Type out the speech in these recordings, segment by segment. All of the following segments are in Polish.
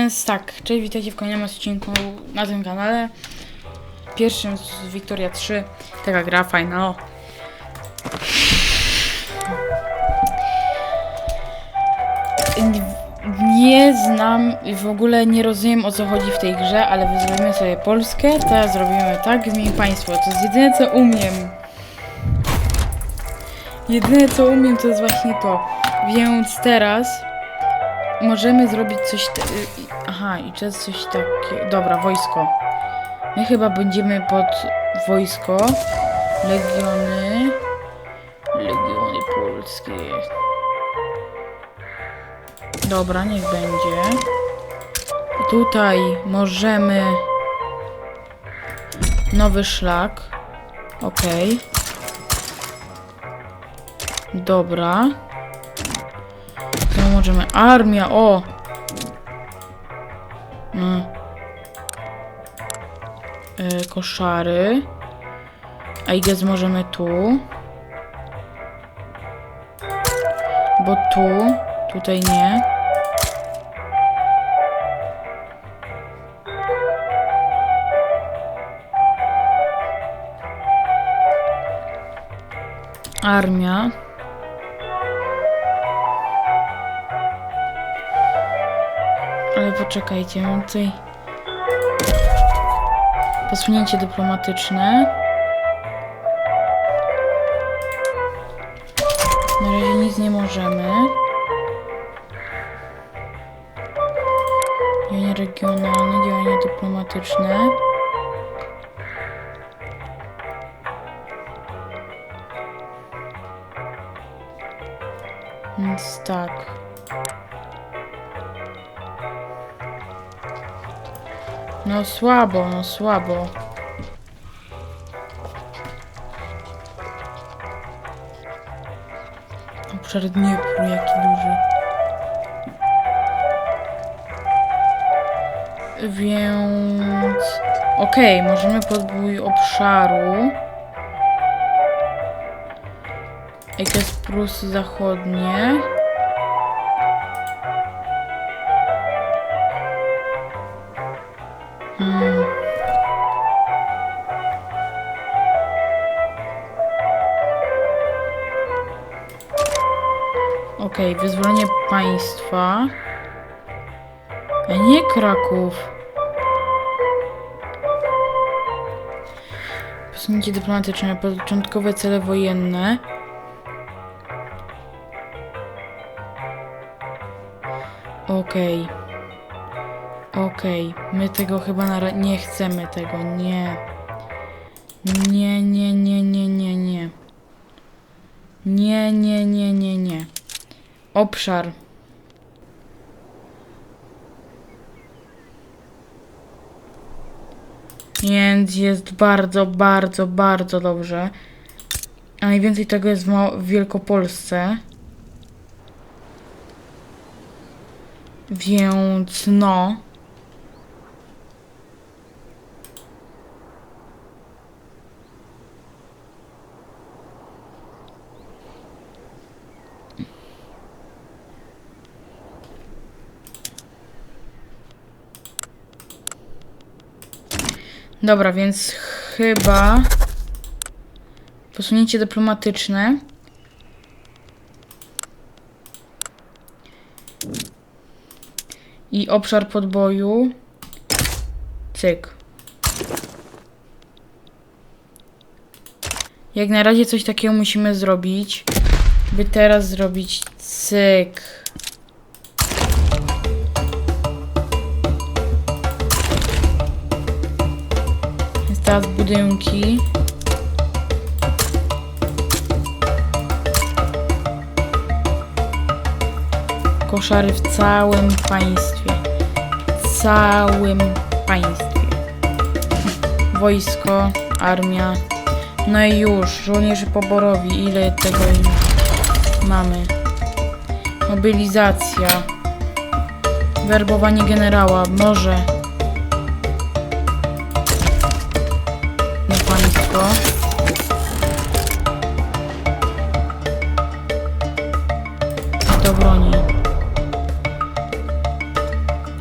Więc tak, cześć, witajcie w kolejnym odcinku na tym kanale. Pierwszym z Wiktoria 3. Taka gra fajna, o. Nie znam i w ogóle nie rozumiem o co chodzi w tej grze, ale wyzwolimy sobie Polskę. Teraz zrobimy tak, zmień państwo. To jest jedyne co umiem. Jedyne co umiem to jest właśnie to. Więc teraz możemy zrobić coś. Y, Aha, i jest coś takiego. Dobra, wojsko. My chyba będziemy pod wojsko. Legiony. Legiony polskie. Dobra, niech będzie. Tutaj możemy. Nowy szlak. Okej. Dobra. Możemy. Armia, o! Mm. E, koszary. A igaz możemy tu. Bo tu, tutaj nie. Armia. Ale poczekajcie, mam tutaj posunięcie dyplomatyczne. Na razie nic nie możemy. Działania regionalne, działania dyplomatyczne. Więc tak. No słabo, no słabo. Obszar Dniepru, jaki duży. Więc... Okej, możemy podbój obszaru. Jakieś Prusy Zachodnie. Okej, wyzwolenie państwa. A nie Kraków. Posunięcie dyplomatyczne, początkowe cele wojenne. Okej. Okej, my tego chyba na nie chcemy tego, nie. Nie, nie, nie, nie, nie, nie. Nie, nie, nie, nie, nie. Obszar. Więc jest bardzo, bardzo, bardzo dobrze. A najwięcej tego jest w, w Wielkopolsce. Więc no. Dobra, więc chyba posunięcie dyplomatyczne. I obszar podboju. Cyk. Jak na razie coś takiego musimy zrobić. By teraz zrobić cyk. Teraz budynki. Koszary w całym państwie. Całym państwie. Wojsko, armia. No i już, żołnierze poborowi. Ile tego mamy? Mobilizacja. Werbowanie generała. Może.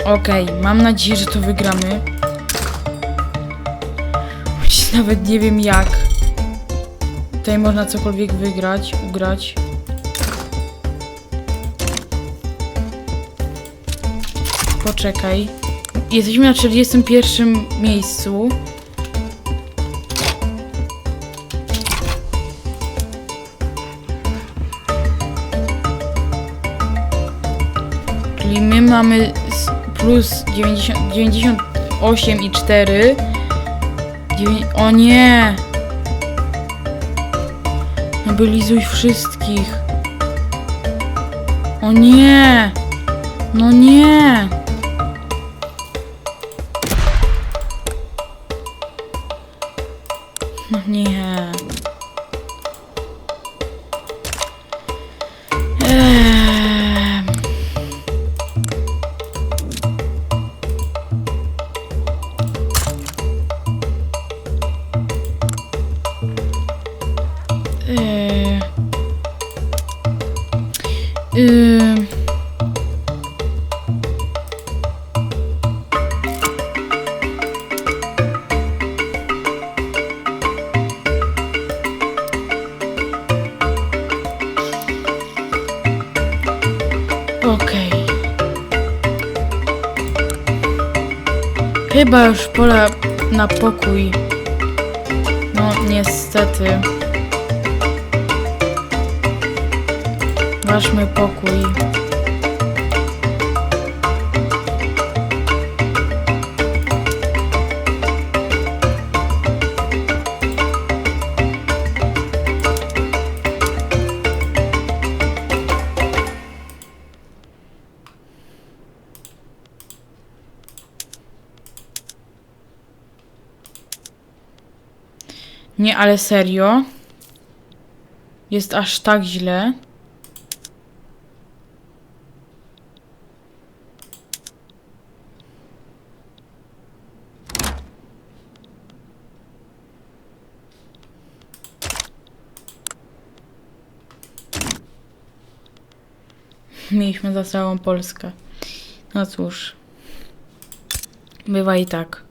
Okej, mam nadzieję, że to wygramy. Choć Nawet nie wiem jak. Tutaj można cokolwiek wygrać, ugrać. Poczekaj. Jesteśmy na 41 miejscu. Czyli my mamy plus 90, 98 i 4. Dziewię- o nie! Mobilizuj wszystkich. O nie! No nie! No nie. Okej. Chyba już pora na pokój. No, niestety. Ważmy pokój. Nie, ale serio? Jest aż tak źle? Mieliśmy za całą Polskę. No cóż. Bywa i tak.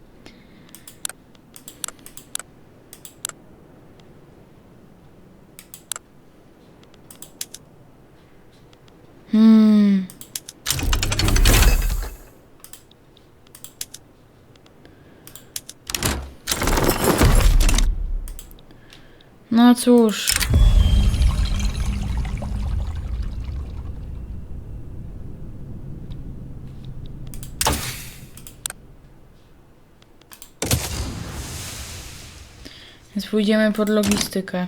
No cóż. Więc pójdziemy pod logistykę.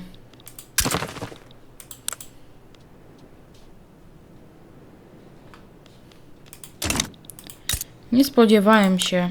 Nie spodziewałem się.